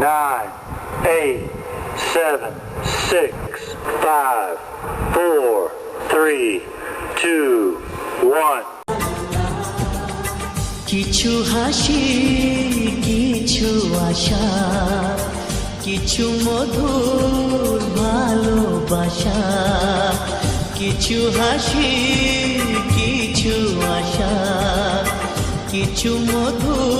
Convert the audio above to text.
nine, eight, seven, six, five, four, three, two, one. কিছু হাসি কিছু আশা কিছু মধুর ভালোবাসা কিছু হাসি কিছু আশা কিছু মধুর